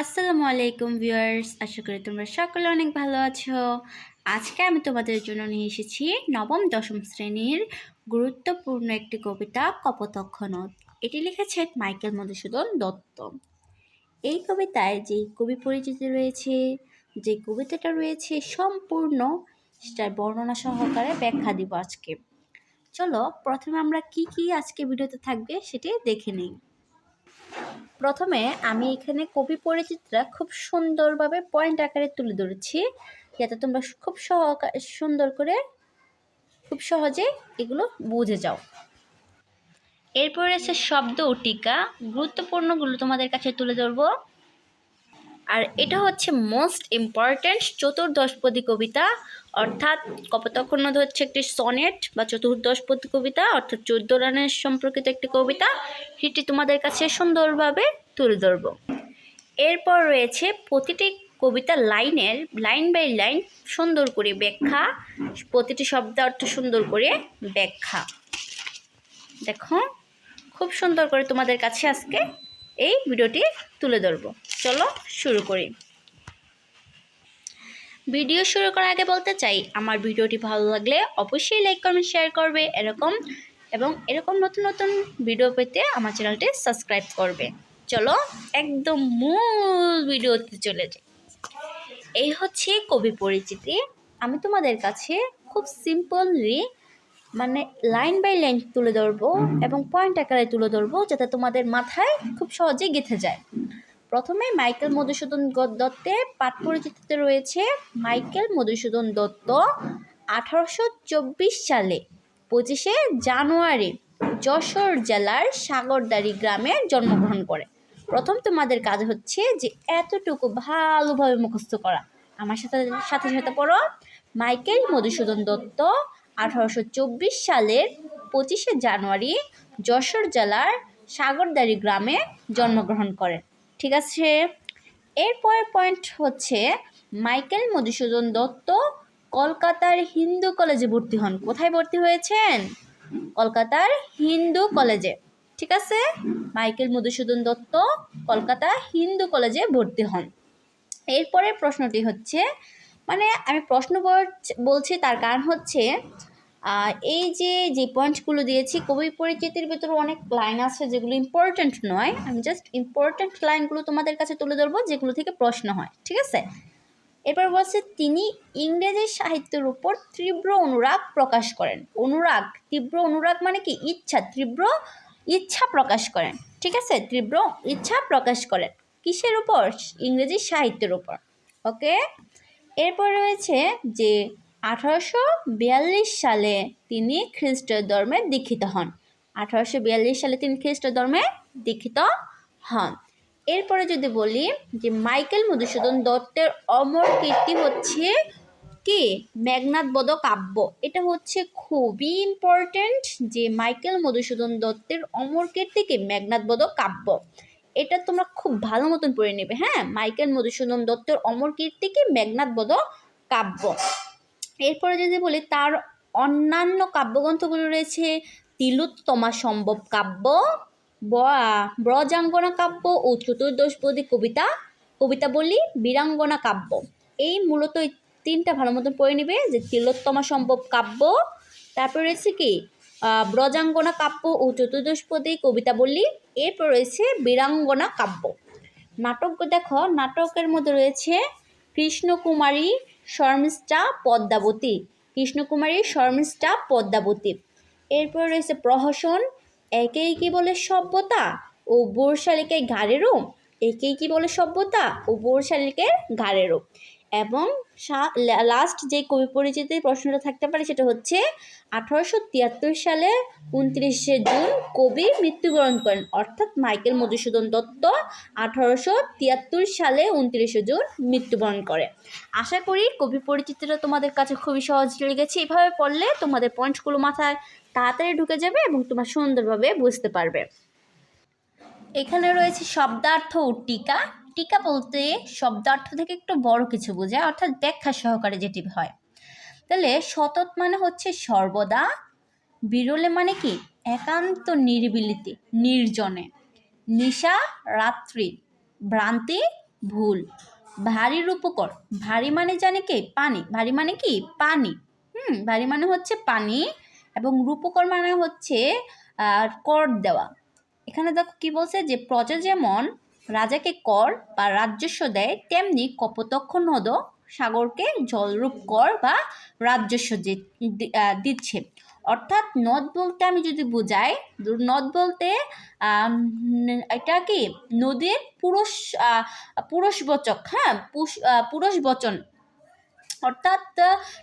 আসসালামু আলাইকুম ভিউয়ার্স, আশা করি তোমরা সকলে অনেক ভালো আছো। আজকে আমি তোমাদের জন্য নিয়ে এসেছি নবম, দশম শ্রেণির গুরুত্বপূর্ণ একটি কবিতা কপোতক্ষণত এটি লিখেছেন মাইকেল মধুসূদন দত্ত। এই কবিতায় যে কবি পরিচিতি রয়েছে, যে কবিতাটা রয়েছে সম্পূর্ণ, সেটার বর্ণনা সহকারে ব্যাখ্যা দিব আজকে। চলো, প্রথমে আমরা কি কি আজকে ভিডিওতে থাকবে সেটি দেখে নিই। প্রথমে আমি এখানে কবি পরিচিতরা খুব সুন্দরভাবে পয়েন্ট আকারে তুলে ধরেছি, যাতে তোমরা খুব সহকা, সুন্দর করে খুব সহজে এগুলো বুঝে যাও। এরপর আছে শব্দ ও টিকা, গুরুত্বপূর্ণগুলো তোমাদের কাছে তুলে ধরবো। আর এটা হচ্ছে মোস্ট ইম্পর্ট্যান্ট চতুর্দশপদী কবিতা অর্থাৎ কপোতক্ষণদ হচ্ছে একটি সনেট বা চতুর্দশপদী কবিতা, অর্থাৎ চোদ্দ রানের সম্পর্কিত একটি কবিতা। সেটি তোমাদের কাছে সুন্দরভাবে তুলে ধরব। এরপর রয়েছে প্রতিটি কবিতা লাইনের, লাইন বাই লাইন সুন্দর করে ব্যাখ্যা, প্রতিটি শব্দ অর্থ সুন্দর করে ব্যাখ্যা। দেখো, খুব সুন্দর করে তোমাদের কাছে আজকে এই ভিডিওটি তুলে ধরবো। চলো শুরু করি। ভিডিও শুরু করার আগে বলতে চাই, আমার ভিডিওটি ভালো লাগলে অবশ্যই লাইক করবেন শেয়ার করবে, এরকম এবং এরকম নতুন নতুন ভিডিও পেতে আমার চ্যানেলটি সাবস্ক্রাইব করবে। চলো একদম মূল ভিডিওতে চলে যাই। এই হচ্ছে কবি পরিচিতি। আমি তোমাদের কাছে খুব সিম্পলি মানে লাইন বাই লাইন তুলে ধরবো এবং পয়েন্ট আকারে তুলে ধরবো যাতে তোমাদের মাথায় খুব সহজে গেঁথে যায়। প্রথমে মাইকেল মধুসূদন দত্তের পাঠ পরিচিতিতে রয়েছে মাইকেল মধুসূদন দত্ত আঠারোশো চব্বিশ সালে, পঁচিশে জানুয়ারি যশোর জেলার সাগরদারি গ্রামে জন্মগ্রহণ করে। প্রথম তোমাদের কাজ হচ্ছে যে এতটুকু ভালোভাবে মুখস্থ করা। আমার সাথে সাথে সাথে পড়ো। মাইকেল মধুসূদন দত্ত আঠারোশো চব্বিশ সালের পঁচিশে জানুয়ারি যশোর জেলার সাগরদারি গ্রামে জন্মগ্রহণ করেন। ঠিক আছে? এরপরের পয়েন্ট হচ্ছে মাইকেল মধুসূদন দত্ত কলকাতার হিন্দু কলেজে ভর্তি হন। কোথায় ভর্তি হয়েছেন? কলকাতার হিন্দু কলেজে। ঠিক আছে? মাইকেল মধুসূদন দত্ত কলকাতা হিন্দু কলেজে ভর্তি হন। এরপরের প্রশ্নটি হচ্ছে মানে আমি প্রশ্ন বলছি তার কারণ হচ্ছে এই যে যে পয়েন্টগুলো দিয়েছি, কবি পরিচিতির ভিতরে অনেক লাইন আছে যেগুলো ইম্পর্ট্যান্ট নয়। আমি জাস্ট ইম্পর্ট্যান্ট লাইনগুলো তোমাদের কাছে তুলে ধরবো, যেগুলো থেকে প্রশ্ন হয়, ঠিক আছে? এরপর বলছে, তিনি ইংরেজি সাহিত্যের উপর তীব্র অনুরাগ প্রকাশ করেন। অনুরাগ, তীব্র অনুরাগ মানে কি? ইচ্ছা, তীব্র ইচ্ছা প্রকাশ করেন, ঠিক আছে? তীব্র ইচ্ছা প্রকাশ করেন। কিসের উপর? ইংরেজি সাহিত্যের উপর ওকে এরপর রয়েছে যে আঠারোশো বিয়াল্লিশ সালে তিনি খ্রিস্ট ধর্মে দীক্ষিত হন। আঠারোশো বিয়াল্লিশ সালে তিনি খ্রিস্ট ধর্মে দীক্ষিত হন। এরপরে যদি বলি যে মাইকেল মধুসূদন দত্তের অমর কীর্তি হচ্ছে কি? মেঘনাথ বধ কাব্য। এটা হচ্ছে খুবই ইম্পর্টেন্ট যে মাইকেল মধুসূদন দত্তের অমর কীর্তি কি মেঘনাথ বধ কাব্য। এটা তোমরা খুব ভালো মতন পড়ে নেবে হ্যাঁ? মাইকেল মধুসূদন দত্তের অমর কীর্তি কি মেঘনাথ বধ কাব্য। এরপরে যদি বলি, তার অন্যান্য কাব্যগ্রন্থগুলো রয়েছে তিলোত্তমা সম্ভব কাব্য ব্রজাঙ্গনা কাব্য ও চতুর্দশপদী কবিতা কবিতা বলি বীরাঙ্গনা কাব্য। এই মূলত এই তিনটা ভালো মতন পড়ে নিবে, যে তিলোত্তমা সম্ভব কাব্য, তারপর রয়েছে কি ব্রজাঙ্গনা কাব্য ও চতুর্দশপদী কবিতা বললি এরপর রয়েছে বীরাঙ্গনা কাব্য। নাটক দেখো, নাটকের মধ্যে রয়েছে কৃষ্ণকুমারী শর্মিষ্ঠা পদ্মাবতী, কৃষ্ণকুমারী শর্মিষ্ঠা পদ্মাবতী। এরপর রয়েছে প্রহসন, একেই কি বলে সভ্যতা? ও বোরশালিকে ঘাড়েরও একেই কি বলে সভ্যতা? ও বোরশালিকে ঘাড়েরও এবং লাস্ট যে কবি পরিচিতির প্রশ্নটা থাকতে পারে সেটা হচ্ছে, আঠারোশো তিয়াত্তর সালে উনত্রিশে জুন কবি মৃত্যুবরণ করেন। অর্থাৎ মাইকেল মধুসূদন দত্ত আঠারোশো তিয়াত্তর সালে উনত্রিশে জুন মৃত্যুবরণ করে। আশা করি কবি পরিচিতিটা তোমাদের কাছে খুবই সহজ লেগেছে। এভাবে পড়লে তোমাদের পয়েন্টসগুলো মাথায় তাড়াতাড়ি ঢুকে যাবে এবং তোমার সুন্দরভাবে বুঝতে পারবে। এখানে রয়েছে শব্দার্থ ও টিকা। টিকা বলতে শব্দার্থ থেকে একটু বড় কিছু বোঝায়, অর্থাৎ ব্যাখ্যা সহকারে যেটি হয়। তাহলে সতত মানে হচ্ছে সর্বদা, বিরলে মানে কি? একান্ত নিরিবিলিতে, নির্জনে। নিশা, রাত্রি, ভ্রান্তি, ভুল। ভারী রূপকর। ভারী মানে জানে কি? পানি। ভারী মানে কি? পানি। হুম, ভারী মানে হচ্ছে পানি এবং রূপকর মানে হচ্ছে কর দেওয়া। এখানে দেখো কি বলছে যে প্রজা যেমন রাজাকে কর বা রাজস্ব দেয় তেমনি কপোতক্ষ নদ সাগরকে জলরূপ কর বা রাজস্ব দিচ্ছে। অর্থাৎ নদ বলতে আমি যদি বুঝাই নদ বলতে এটা কি? নদীর পুরুষ পুরুষবচক হ্যাঁ? পুষ- আহ, পুরুষ বচন অর্থাৎ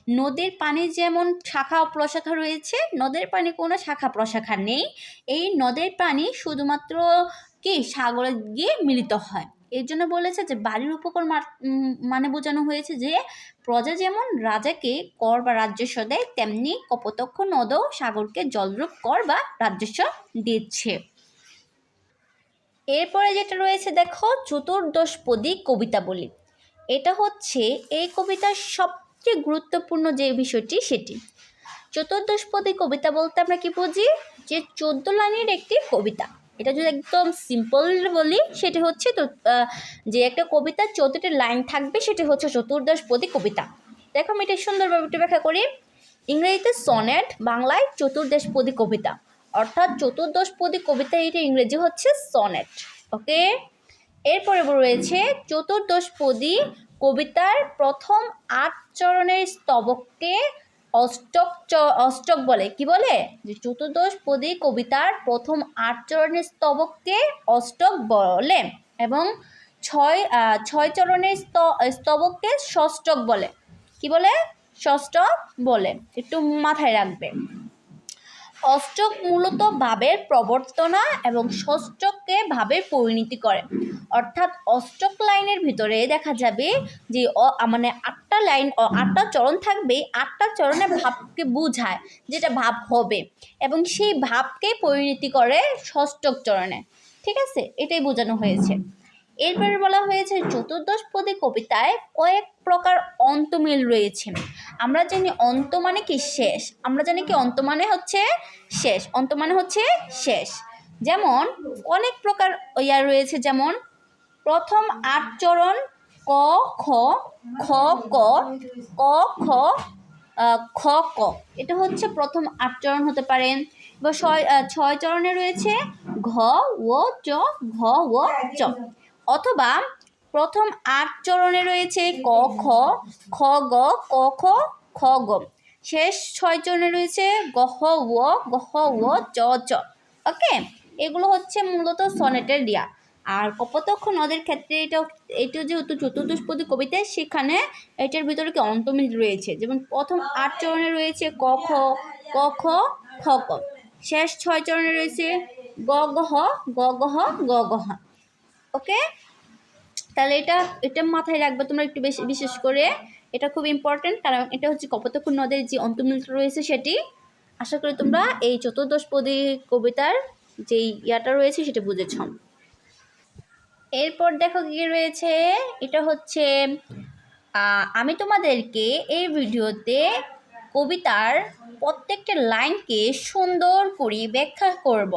নদীর পানি যেমন শাখা প্রশাখা রয়েছে নদের পানি কোনো শাখা প্রশাখা নেই। এই নদের পানি শুধুমাত্র কি? সাগরে গিয়ে মিলিত হয়। এর জন্য বলেছে যে, বাড়ির উপকর মানে বোঝানো হয়েছে যে, প্রজা যেমন রাজাকে কর বা রাজস্ব দেয়, তেমনি কপোতক্ষ নদও সাগরকে জলরূপ কর বা রাজস্ব দিচ্ছে। এরপরে যেটা রয়েছে, দেখো, চতুর্দশপদী কবিতা বলি। এটা হচ্ছে, এই কবিতার সবচেয়ে গুরুত্বপূর্ণ যে বিষয়টি, সেটি। চতুর্দশপদী কবিতা বলতে আমরা কি বুঝি? যে, চোদ্দ লাইনের একটি কবিতা। এটা যদি একদম সিম্পল বলি, সেটা হচ্ছে তো যে একটা কবিতার চোদ্দটি লাইন থাকবে, সেটি হচ্ছে চতুর্দশ চতুর্দশপদী কবিতা। দেখো আমি এটা সুন্দরভাবে একটু ব্যাখ্যা করি। ইংরেজিতে সনেট বাংলায় চতুর্দশপদী কবিতা। অর্থাৎ চতুর্দশ চতুর্দশপদী কবিতা এটা ইংরেজি হচ্ছে সনেট ওকে এরপরে রয়েছে চতুর্দশপদী কবিতার প্রথম আট চরণের স্তবককে অষ্টক অষ্টক বলে। কি বলে? যে চতুর্দশ পদী কবিতার প্রথম আট চরণের স্তবককে অষ্টক বলে এবং ছয় ছয় চরণের স্ত- স্তবককে ষষ্ঠক বলে। কি বলে? ষষ্ঠক বলে। একটু মাথায় রাখবে। অষ্টক মূলত ভাবের প্রবর্তনা এবং ষষ্ঠককে ভাবের পরিণতি করে। অর্থাৎ অষ্টক লাইনের ভিতরে দেখা যাবে যে মানে আটটা লাইন আটটা চরণ থাকবে, আটটা চরণে ভাবকে বোঝায় যেটা ভাব হবে এবং সেই ভাবকে পরিণতি করে ষষ্ঠক চরণে। ঠিক আছে? এটাই বোঝানো হয়েছে। এরপরে বলা হয়েছে, চতুর্দশ পদী কবিতায় কয়েক প্রকার অন্তমিল রয়েছে। আমরা জানি অন্ত মানে কি শেষ? আমরা জানি কি অন্ত মানে হচ্ছে শেষ? অন্ত মানে হচ্ছে শেষ। যেমন, অনেক প্রকার ইয়া রয়েছে, যেমন, প্রথম আট চরণ, ক, খ খ, ক ক, খ খ, ক। এটা হচ্ছে প্রথম আট চরণ হতে পারেন বা ছয় ছয় চরণে রয়েছে ঘ, ও, চ, ঘ, ও, চ। অথবা প্রথম আট চরণে রয়েছে ক, খ খ, গ, ক, খ খ, গ। শেষ ছয় চরণে রয়েছে গহ ও গহ ও চ চ ওকে? এগুলো হচ্ছে মূলত সনেটের রিয়া। আর কপোতক্ষ নদের ক্ষেত্রে এটা এটা যেহেতু চতুর্দশপদী কবিতা, সেখানে এটার ভিতরে কি অন্তমিল রয়েছে? যেমন প্রথম আট চরণে রয়েছে ক, খ ক, খ খ, ক। শেষ ছয় চরণে রয়েছে গ গহ গ গহ গ গহ ওকে? তাহলে এটা এটা মাথায় রাখবে তোমরা একটু বেশি, বিশেষ করে। এটা খুব ইম্পর্টেন্ট কারণ এটা হচ্ছে কপোতক্ষ নদের যে অন্তমিল রয়েছে সেটি। আশা করি তোমরা এই চতুর্দশপদী কবিতার যেই ইয়াটা রয়েছে সেটা বুঝেছ। এরপর দেখো কি রয়েছে, এটা হচ্ছে আমি তোমাদেরকে এই ভিডিওতে কবিতার প্রত্যেকটা লাইনকে সুন্দর করে ব্যাখ্যা করব।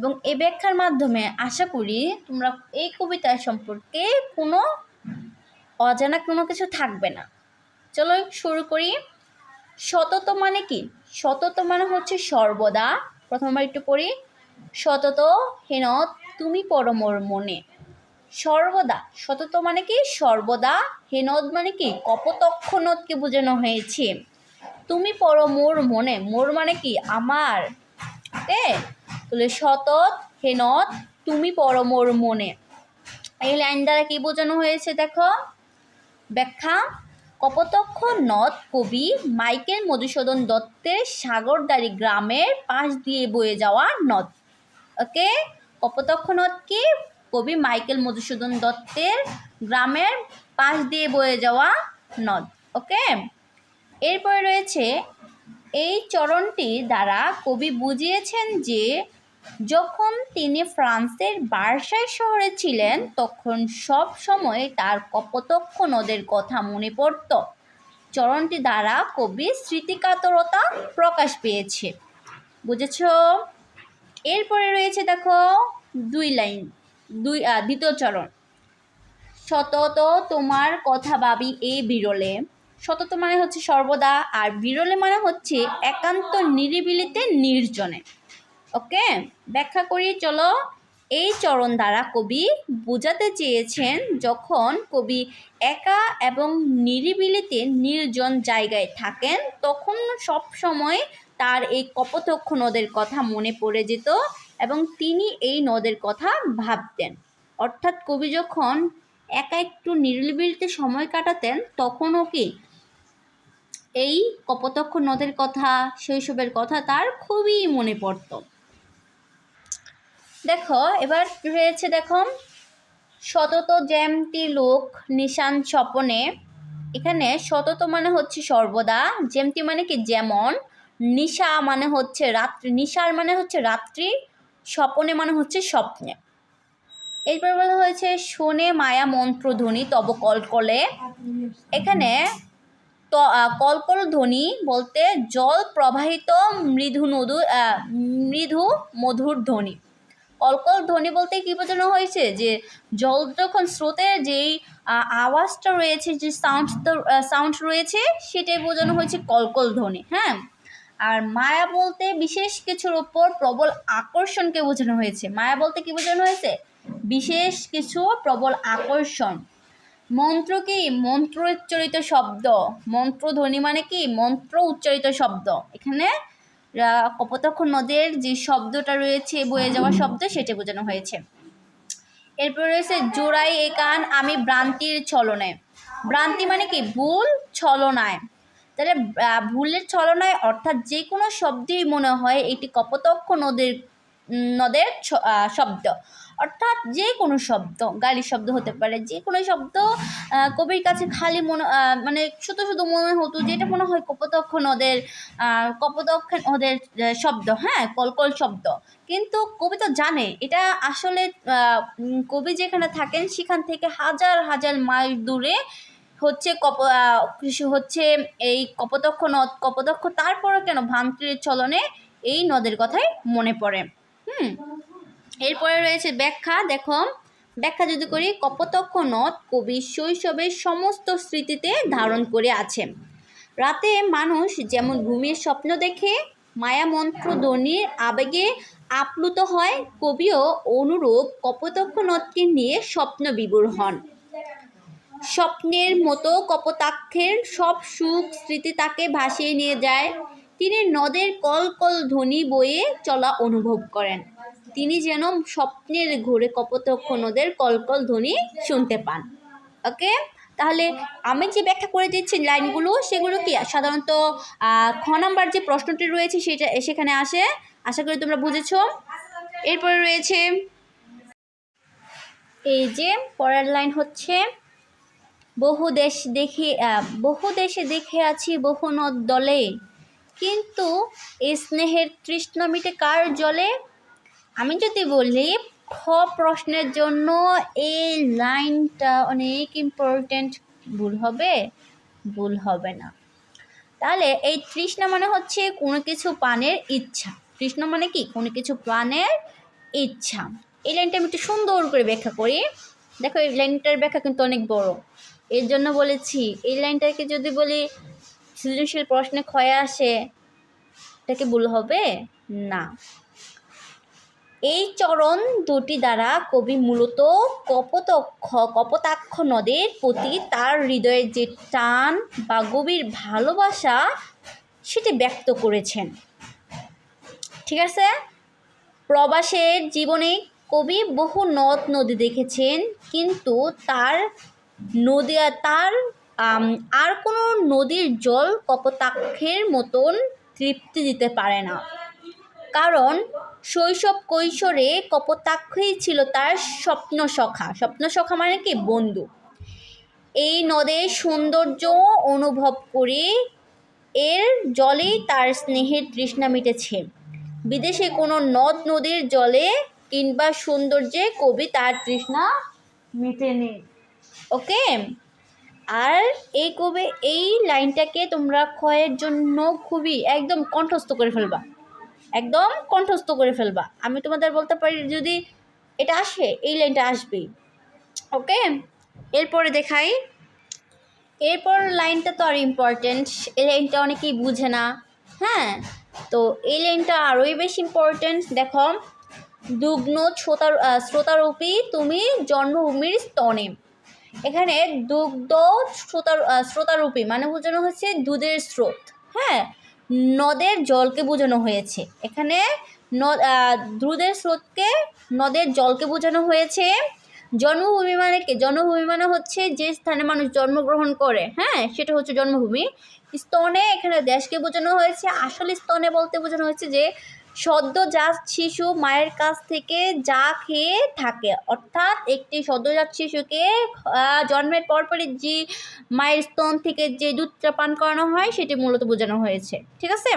এবং এই ব্যাখ্যার মাধ্যমে আশা করি তোমরা এই কবিতা সম্পর্কে কোনো অজানা কোনো কিছু থাকবে না। চলো শুরু করি। সতত মানে কি? সতত মানে হচ্ছে সর্বদা। প্রথমবার একটু পড়ি। সতত হেন তুমি পরমর মনে। সর্বদা। সতত মানে কি? সর্বদা। হেনদ মানে কি? কপতক্ষ নদকে বোঝানো হয়েছে। তুমি পর মোর মনে। মোর মানে কি? আমার। এ তাহলে সতত হেনত তুমি পর মোর মনে। এই লাইন দ্বারা কি বোঝানো হয়েছে দেখো? ব্যাখ্যা, কপোতক্ষ নদ কবি মাইকেল মধুসূদন দত্তের সাগরদারি গ্রামের পাশ দিয়ে বয়ে যাওয়া নদ। ওকে কপোতক্ষ নদ কি? কবি মাইকেল মধুসূদন দত্তের গ্রামের পাশ দিয়ে বয়ে যাওয়া নদ। ওকে এরপরে রয়েছে, এই চরণটি দ্বারা কবি বুঝিয়েছেন যে যখন তিনি ফ্রান্সের বার্সাই শহরে ছিলেন, তখন সব সময় তার কপোতক্ষ নদের কথা মনে পড়ত। চরণটি দ্বারা কবি স্মৃতিকাতরতা প্রকাশ পেয়েছে। বুঝেছ? এরপরে রয়েছে দেখো দুই লাইন, দুই দ্বিতীয় চরণ। সতত তোমার কথা ভাবি এই বিরলে। সতত মানে হচ্ছে সর্বদা, আর বিরলে মানে হচ্ছে একান্ত নিরিবিলিতে নির্জনে। ওকে, ব্যাখ্যা করি, চলো। এই চরণ দ্বারা কবি বোঝাতে চেয়েছেন যখন কবি একা এবং নিরিবিলিতে নির্জন জায়গায় থাকেন, তখন সব সময় তার এই কপোতক্ষ নদের কথা মনে পড়ে যেত এবং তিনি এই নদের কথা ভাবতেন। অর্থাৎ কবি যখন একা একটু নিরিবিলিতে সময় কাটাতেন, তখনও কি এই কপোতক্ষ নদের কথা, শৈশবের কথা তার খুবই মনে পড়তো। দেখো, এবার রয়েছে দেখো শতত জ্যামটি লোক নিশান স্বপনে। এখানে শতত মানে হচ্ছে সর্বদা, জ্যামটি মানে কি যেমন, নিশা মানে হচ্ছে রাত্রি, নিশার মানে হচ্ছে রাত্রি, স্বপনে মানে হচ্ছে স্বপ্নে। এরপর বলা হয়েছে, শোনে মায়া মন্ত্রধ্বনি তব কলকলে। এখানে ত কলকল ধ্বনি বলতে জল প্রবাহিত মৃদু নদু মৃদু মধুর ধ্বনি। কলকল ধ্বনি বলতে কি বোঝানো হয়েছে? যে জল যখন স্রোতের যেই আওয়াজটা রয়েছে, যে সাউন্ড সাউন্ড রয়েছে, সেটাই বোঝানো হয়েছে কলকল ধ্বনি হ্যাঁ? আর মায়া বলতে বিশেষ কিছুর ওপর প্রবল আকর্ষণকে বোঝানো হয়েছে। মায়া বলতে কি বোঝানো হয়েছে? বিশেষ কিছু প্রবল আকর্ষণ। মন্ত্র কি? মন্ত্র উচ্চারিত শব্দ। মন্ত্র ধ্বনি মানে কি? মন্ত্র উচ্চারিত শব্দ। এখানে কপোতাক্ষ নদের যে শব্দটা রয়েছে, বয়ে যাওয়া শব্দ, সেটা বোঝানো হয়েছে। এরপর রয়েছে, জোড়াই এ কান, আমি ভ্রান্তির ছলনায়। ভ্রান্তি মানে কি? ভুল ছলনায়। তাহলে ভুলের ছলনায় অর্থাৎ যে কোনো শব্দেই মনে হয় এটি কপোতক্ষ নদের নদের শব্দ। অর্থাৎ যে কোনো শব্দ, গালির শব্দ হতে পারে, যে কোনো শব্দ কবির কাছে খালি মনে মানে শুধু শুধু মনে হতো যেটা মনে হয় কপোতক্ষ নদের কপোতক্ষ নদের শব্দ হ্যাঁ কলকল শব্দ। কিন্তু কবি তো জানে, এটা আসলে কবি যেখানে থাকেন সেখান থেকে হাজার হাজার মাইল দূরে হচ্ছে কপ হচ্ছে এই কপোতক্ষ নদ, কপোতক্ষ তারপরে কেন ভান্তির চলনে এই নদের কথাই মনে পড়ে। হুম? এরপরে রয়েছে ব্যাখ্যা, দেখো। ব্যাখ্যা যদি করি, কপোতক্ষ নদ কবি শৈশবের সমস্ত স্মৃতিতে ধারণ করে আছে। রাতে মানুষ যেমন ঘুমিয়ে স্বপ্ন দেখে মায়া মন্ত্র ধ্বনির আবেগে আপ্লুত হয়, কবিও অনুরূপ কপতক্ষ নদকে নিয়ে স্বপ্ন বিভোর হন। স্বপ্নের মতো কপোতাক্ষের সব সুখ স্মৃতি তাকে ভাসিয়ে নিয়ে যায়। তিনি নদের কল কল ধ্বনি বয়ে চলা অনুভব করেন। তিনি যেন স্বপ্নের ঘোরে কপোতক্ষ নদের কলকল ধ্বনি শুনতে পান। ওকে? তাহলে আমি যে ব্যাখ্যা করে দিচ্ছি লাইনগুলো, সেগুলো কি? সাধারণত খ নাম্বার যে প্রশ্নটি রয়েছে সেটা, সেখানে আসে। আশা করি তোমরা বুঝেছ। এরপরে রয়েছে, এই যে পরের লাইন হচ্ছে, বহু দেশ দেখে বহু দেশে দেখে আছি বহু নদ দলে, কিন্তু স্নেহের তৃষ্ণ মিটে কার জলে? আমি যদি বলি, খ প্রশ্নের জন্য এই লাইনটা অনেক ইম্পর্ট্যান্ট ভুল হবে ভুল হবে না। তাহলে এই তৃষ্ণা মানে হচ্ছে কোনো কিছু পানের ইচ্ছা। তৃষ্ণা মানে কি? কোনো কিছু পানের ইচ্ছা। এই লাইনটা আমি একটু সুন্দর করে ব্যাখ্যা করি। দেখো, এই লাইনটার ব্যাখ্যা কিন্তু অনেক বড়। এর জন্য বলেছি, এই লাইনটাকে যদি বলি, সৃজনশীল প্রশ্নে ক্ষয়ে আসে এটা কি ভুল হবে না। এই চরণ দুটি দ্বারা কবি মূলত কপোতক্ষ, কপোতাক্ষ নদের প্রতি তার হৃদয়ের যে টান বা গভীর ভালোবাসা, সেটি ব্যক্ত করেছেন। ঠিক আছে? প্রবাসের জীবনে কবি বহু নদ নদী দেখেছেন, কিন্তু তার নদী, তার আর কোনো নদীর জল কপোতাক্ষের মতন তৃপ্তি দিতে পারে না। কারণ শৈশব কৈশোরে কপোতাক্ষই ছিল তার স্বপ্ন সখা স্বপ্ন সখা মানে কি? বন্ধু এই নদের সৌন্দর্য অনুভব করে এর জলেই তার স্নেহের তৃষ্ণা মিটেছে। বিদেশে কোনো নদ নদীর জলে কিংবা সৌন্দর্যে কবি তার তৃষ্ণা মেটেনি। ওকে? আর এই কবি, এই লাইনটাকে তোমরা ক্ষয়ের জন্য খুবই একদম কণ্ঠস্থ করে ফেলবা। একদম কণ্ঠস্থ করে ফেলবা। আমি তোমাদের বলতে পারি, যদি এটা আসে, এই লাইনটা আসবেই। ওকে? এরপরে দেখাই। এরপর লাইনটা তো আর ইম্পর্টেন্ট এই লাইনটা অনেকেই বুঝে না। হ্যাঁ? তো এই লাইনটা আরোই বেশি ইম্পর্টেন্ট দেখো, দুগ্ন শ্রোতার শ্রোতারূপী তুমি জন্মভূমির স্তনে। এখানে দুগ্ধ শ্রোতার শ্রোতারূপী মানে বোঝানো হচ্ছে দুধের স্রোত। হ্যাঁ? নদের জলকে বোঝানো হয়েছে। এখানে নদ আহ, স্রোতকে নদের জলকে বোঝানো হয়েছে। জন্মভূমি মানে কে? জন্মভূমি মানে হচ্ছে যে স্থানে মানুষ জন্মগ্রহণ করে। হ্যাঁ সেটা হচ্ছে জন্মভূমি। স্তনে এখানে দেশকে বোঝানো হয়েছে। আসল স্তনে বলতে বোঝানো হয়েছে যে সদ্যজাত শিশু মায়ের কাছ থেকে যা খেয়ে থাকে। অর্থাৎ একটি সদ্যজাত শিশুকে জন্মের পরপরই যে মায়ের স্তন থেকে যে দুধটা পান করানো হয়, সেটি মূলত বোঝানো হয়েছে। ঠিক আছে?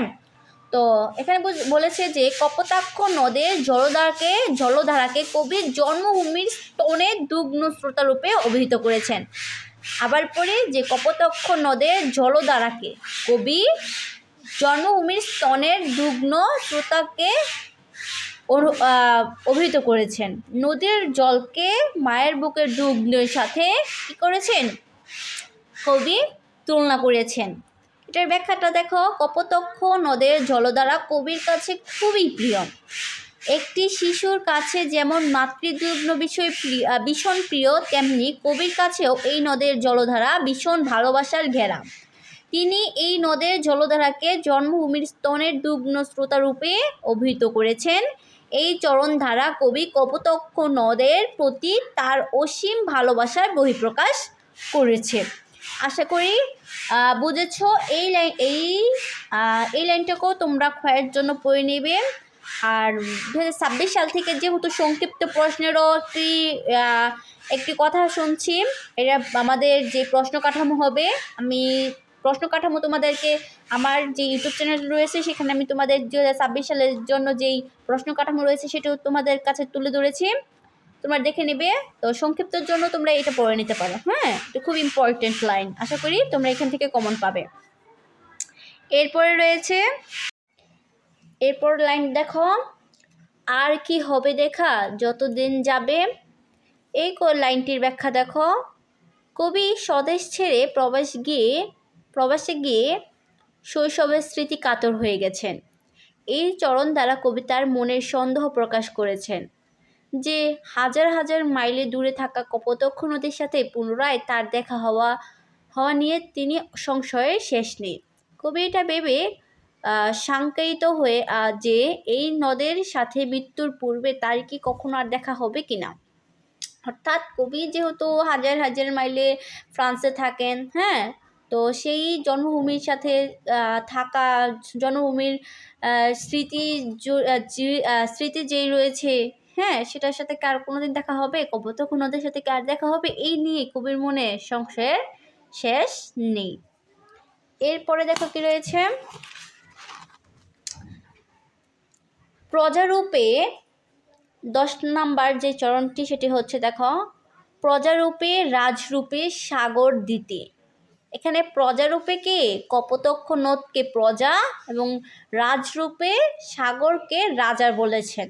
তো এখানে বলেছে যে কপোতাক্ষ নদের জলধারাকে জলধারাকে কবি জন্মভূমির স্তনে দুগ্ন স্রোতারূপে অভিহিত করেছেন। আবার পরে যে কপোতাক্ষ নদের জলধারাকে কবি জন্মভূমির স্তনের দুগ্ন শ্রোতাকে অভিহিত করেছেন। নদীর জলকে মায়ের বুকের দুগ্নের সাথে কী করেছেন? কবি তুলনা করেছেন। এটার ব্যাখ্যাটা দেখো, কপোতক্ষ নদের জলধারা কবির কাছে খুবই প্রিয়। একটি শিশুর কাছে যেমন মাতৃদুগ্ন বিষয় ভীষণ প্রিয়, তেমনি কবির কাছেও এই নদের জলধারা ভীষণ ভালোবাসার ঘেরা। তিনি এই নদের জলধারাকে জন্মভূমির স্তনের দুগ্ন শ্রোতারূপে অভিহিত করেছেন। এই চরণধারা কবি কপোতক্ষ নদের প্রতি তার অসীম ভালোবাসার বহিঃপ্রকাশ করেছে। আশা করি বুঝেছ, এই লাইন এই এই লাইনটাকেও তোমরা ক্ষয়ের জন্য পড়ে নেবে। আর দু ছাব্বিশ সাল থেকে যেহেতু সংক্ষিপ্ত প্রশ্নেরও একটি একটি কথা শুনছি, এটা আমাদের যে প্রশ্ন কাঠামো হবে, আমি প্রশ্ন কাঠামো তোমাদেরকে আমার যে ইউটিউব চ্যানেল রয়েছে, সেখানে আমি তোমাদের দু হাজার ছাব্বিশ সালের জন্য যেই প্রশ্ন কাঠামো রয়েছে, সেটাও তোমাদের কাছে তুলে ধরেছি। তোমরা দেখে নেবে। তো সংক্ষিপ্তর জন্য তোমরা এটা পড়ে নিতে পারো। হ্যাঁ এটা খুব ইম্পর্টেন্ট লাইন আশা করি তোমরা এখান থেকে কমন পাবে। এরপরে রয়েছে, এরপর লাইন দেখো, আর কি হবে দেখা যত দিন যাবে। এই লাইনটির ব্যাখ্যা দেখো। কবি স্বদেশ ছেড়ে প্রবাস গিয়ে প্রবাসে গিয়ে শৈশবের স্মৃতি কাতর হয়ে গেছেন। এই চরণ দ্বারা কবিতার মনের সন্দেহ প্রকাশ করেছেন যে হাজার হাজার মাইলে দূরে থাকা কপোতক্ষ নদীর সাথে পুনরায় তার দেখা হওয়া হওয়া নিয়ে তিনি সংশয়ের শেষ নেই। কবি এটা ভেবে শঙ্কায়িত হয়ে যে এই নদের সাথে মৃত্যুর পূর্বে তার কি কখনো আর দেখা হবে কিনা অর্থাৎ কবি যেহেতু হাজার হাজার মাইলে ফ্রান্সে থাকেন হ্যাঁ তো সেই জন্মভূমির সাথে থাকা জন্মভূমির স্মৃতি স্মৃতি যেই রয়েছে হ্যাঁ সেটার সাথে কার কোনোদিন দেখা হবে? কপোতক্ষ নদের সাথে কার দেখা হবে? এই নিয়ে কবির মনে সংশয়ের শেষ নেই। এরপরে দেখো কি রয়েছে? প্রজারূপে দশ নাম্বার যে চরণটি, সেটি হচ্ছে দেখো, প্রজারূপে রাজরূপে সাগর দিতে। এখানে প্রজারূপে কে? কপোতক্ষ নদকে প্রজা এবং রাজরূপে সাগরকে রাজা বলেছেন।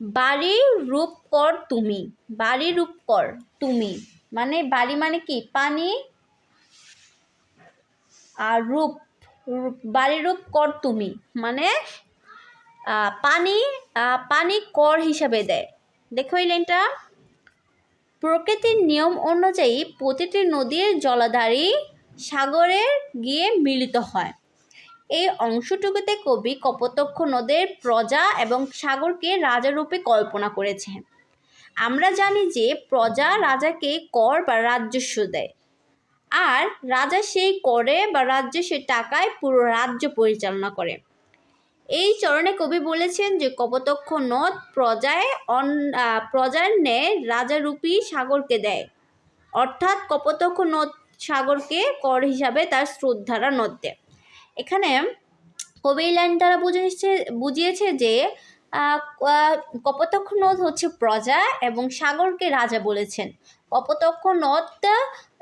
বাড়ি রূপ কর তুমি, বাড়ি রূপ কর তুমি। মানে বাড়ি মানে কি? পানি আর রূপ, বাড়ি রূপ কর তুমি। মানে পানি পানি কর হিসাবে দেয়। দেখো এই লাইনটা। প্রকৃতির নিয়ম অনুযায়ী প্রতিটি নদীর জলাধারী সাগরে গিয়ে মিলিত হয়। এই অংশটুকুতে কবি কপোতক্ষ নদের প্রজা এবং সাগরকে রাজারূপে কল্পনা করেছেন। আমরা জানি যে প্রজা রাজাকে কর বা রাজস্ব দেয়। আর রাজা সেই করে বা রাজস্বের টাকায় পুরো রাজ্য পরিচালনা করে। এই চরণে কবি বলেছেন যে কপোতক্ষ নদ প্রজায় অন প্রজার ন্যায় রাজারূপী সাগরকে দেয়। অর্থাৎ কপোতক্ষ নদ সাগরকে কর হিসাবে তার শ্রদ্ধারা নদ দেয়। এখানে কবি এই লাইন দ্বারা বুঝিয়েছে বুঝিয়েছে যে কপোতক্ষ নদ হচ্ছে প্রজা এবং সাগরকে রাজা বলেছেন। কপোতক্ষ নদটা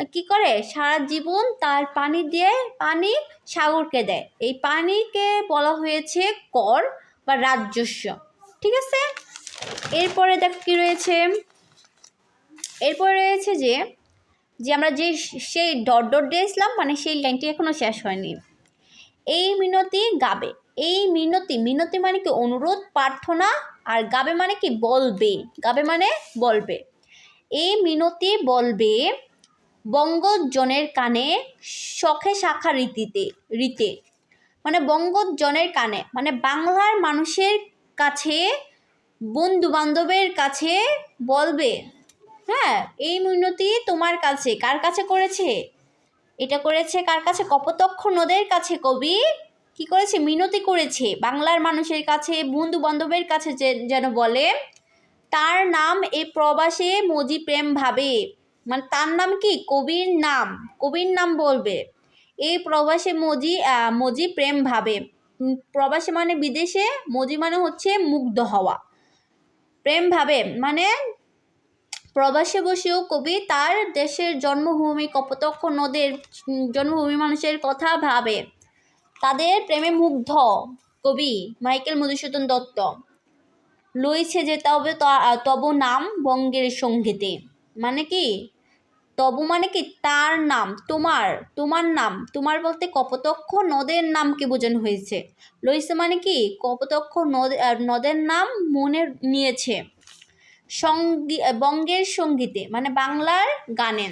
কি করে? সারা জীবন তার পানি দিয়ে পানি সাগরকে দেয়। এই পানিকে বলা হয়েছে কর বা রাজস্ব। ঠিক আছে? এরপরে দেখো কি রয়েছে? এরপরে রয়েছে যে যে আমরা যে সেই ডট ডট দিয়েছিলাম মানে সেই লাইনটি এখনও শেষ হয়নি। এই মিনতি গাবে। এই মিনতি মিনতি মানে কি অনুরোধ, প্রার্থনা, আর গাবে মানে কি বলবে। গাবে মানে বলবে। এই মিনতি বলবে বঙ্গজনের কানে শখে শাখা রীতিতে, রীতে। মানে বঙ্গজনের কানে মানে বাংলার মানুষের কাছে বন্ধু বান্ধবের কাছে বলবে হ্যাঁ এই মিনতি তোমার কাছে, কার কাছে করেছে? এটা করেছে কার কাছে? কপোতক্ষ নদের কাছে, কবি। কি করেছে? মিনতি করেছে। বাংলার মানুষের কাছে বন্ধু বান্ধবের কাছে যেন বলে, তার নাম এ প্রবাসে মজি প্রেম ভাবে। মানে তার নাম কি? কবির নাম। কবির নাম বলবে। এই প্রবাসে মজি মজি প্রেম ভাবে। প্রবাসে মানে বিদেশে, মজি মানে হচ্ছে মুগ্ধ হওয়া। প্রেম ভাবে মানে প্রবাসে বসেও কবি তার দেশের জন্মভূমি, কপোতক্ষ নদের জন্মভূমি মানুষের কথা ভাবে। তাদের প্রেমে মুগ্ধ কবি মাইকেল মধুসূদন দত্ত। লইছে যে তবে তব নাম বঙ্গের সঙ্গীতে। মানে কি? তবু মানে কি তার নাম, তোমার তোমার নাম, তোমার বলতে কপোতক্ষ নদের নামকে বোঝানো হয়েছে? লইছে মানে কি কপোতক্ষ নদ নদের নাম মনে নিয়েছে। সঙ্গী, বঙ্গের সঙ্গীতে মানে বাংলার গানে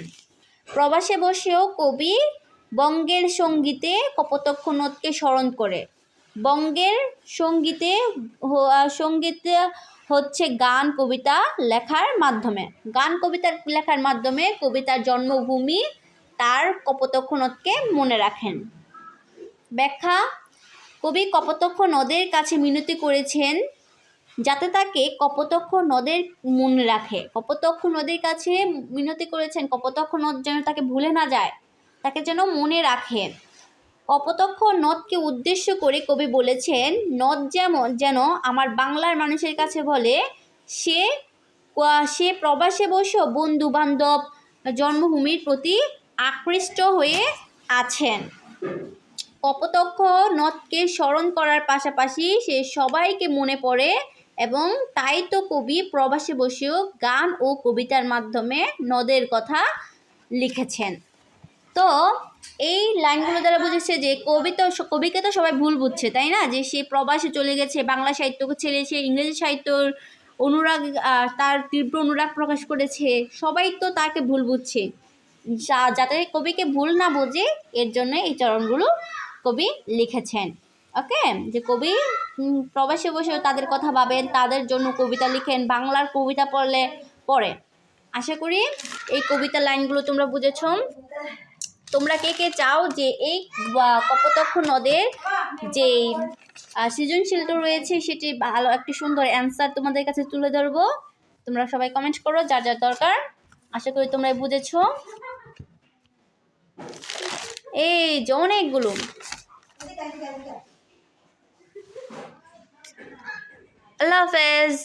প্রবাসে বসেও কবি বঙ্গের সঙ্গীতে কপোতক্ষ নদকে স্মরণ করে। বঙ্গের সঙ্গীতে সঙ্গীতে হচ্ছে গান, কবিতা লেখার মাধ্যমে। গান, কবিতা লেখার মাধ্যমে কবিতার জন্মভূমি তার কপোতক্ষ নদকে মনে রাখেন। ব্যাখ্যা, কবি কপোতক্ষ নদের কাছে মিনতি করেছেন যাতে তাকে কপোতক্ষ নদের মনে রাখে। কপোতক্ষ নদীর কাছে মিনতি করেছেন, কপোতক্ষ নদ যেন তাকে ভুলে না যায়, তাকে যেন মনে রাখে। কপোতক্ষ নদকে উদ্দেশ্য করে কবি বলেছেন, নদ যেমন যেন আমার বাংলার মানুষের কাছে বলে, সে সে প্রবাসে বসেও বন্ধু বান্ধব জন্মভূমির প্রতি আকৃষ্ট হয়ে আছেন। কপোতক্ষ নদকে স্মরণ করার পাশাপাশি সে সবাইকে মনে পড়ে এবং তাই তো কবি প্রবাসে বসেও গান ও কবিতার মাধ্যমে নদের কথা লিখেছেন। তো এই লাইনগুলো দ্বারা বুঝেছে যে কবি তো কবিকে তো সবাই ভুল বুঝছে, তাই না? যে সে প্রবাসে চলে গেছে, বাংলা সাহিত্যকে ছেড়ে সে ইংরেজি সাহিত্যর অনুরাগ তার তীব্র অনুরাগ প্রকাশ করেছে। সবাই তো তাকে ভুল বুঝছে। যাতে কবিকে ভুল না বোঝে, এর জন্য এই চরণগুলো কবি লিখেছেন। ওকে যে কবি প্রবাসে বসেও তাদের কথা ভাবেন, তাদের জন্য কবিতা লিখেন, বাংলার কবিতা পড়লে পড়ে। আশা করি এই কবিতা লাইনগুলো তোমরা বুঝেছ। তোমরা কে কে চাও যে এই কপোতক্ষ নদের যে সৃজনশীলটা রয়েছে, সেটি ভালো একটি সুন্দর অ্যান্সার তোমাদের কাছে তুলে ধরবো। তোমরা সবাই কমেন্ট করো, যার যার দরকার। আশা করি তোমরা বুঝেছ। এই যে অনেকগুলো। আল্লাহ হাফেজ।